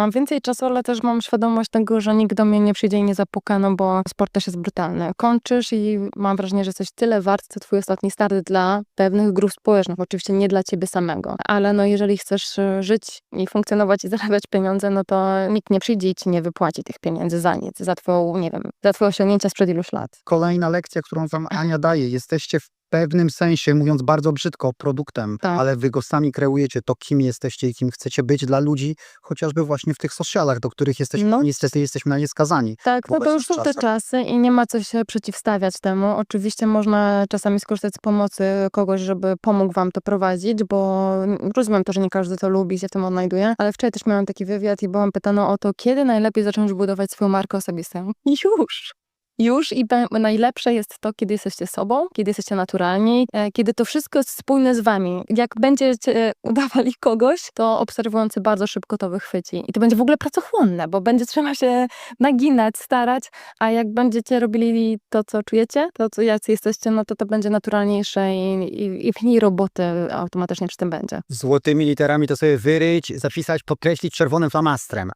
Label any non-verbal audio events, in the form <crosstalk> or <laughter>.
mam więcej czasu, ale też mam świadomość tego, że nikt do mnie nie przyjdzie i nie zapuka, no bo sport też jest brutalny. Kończysz i mam wrażenie, że jesteś tyle wart, co twój ostatni start dla pewnych grup społecznych, oczywiście nie dla ciebie samego, ale no jeżeli chcesz e, żyć i funkcjonować i zarabiać pieniądze, no to nikt nie przyjdzie i ci nie wypłaci tych pieniędzy za nic, za twoją, nie wiem, za twoje osiągnięcia sprzed iluś lat. Kolejna lekcja, którą wam Ania daje. Jesteście w pewnym sensie, mówiąc bardzo brzydko, produktem, Tak. ale wy go sami kreujecie, to kim jesteście i kim chcecie być dla ludzi, chociażby właśnie w tych socialach, do których jesteśmy, No. niestety jesteśmy na nie skazani. Tak, no to już są te czasy i nie ma co się przeciwstawiać temu. Oczywiście można czasami skorzystać z pomocy kogoś, żeby pomógł wam to prowadzić, bo rozumiem to, że nie każdy to lubi i się w tym odnajduje, ale wczoraj też miałam taki wywiad i byłam pytana o to, kiedy najlepiej zacząć budować swoją markę osobistą. Już! Już i najlepsze jest to, kiedy jesteście sobą, kiedy jesteście naturalni, e, kiedy to wszystko jest spójne z wami. Jak będziecie <laughs> udawali kogoś, to obserwujący bardzo szybko to wychwyci. I to będzie w ogóle pracochłonne, bo będzie trzeba się naginać, starać, a jak będziecie robili to, co czujecie, to, co jacy jesteście, no to to będzie naturalniejsze i, i, i mniej roboty automatycznie przy tym będzie. Złotymi literami to sobie wyryć, zapisać, podkreślić czerwonym flamastrem.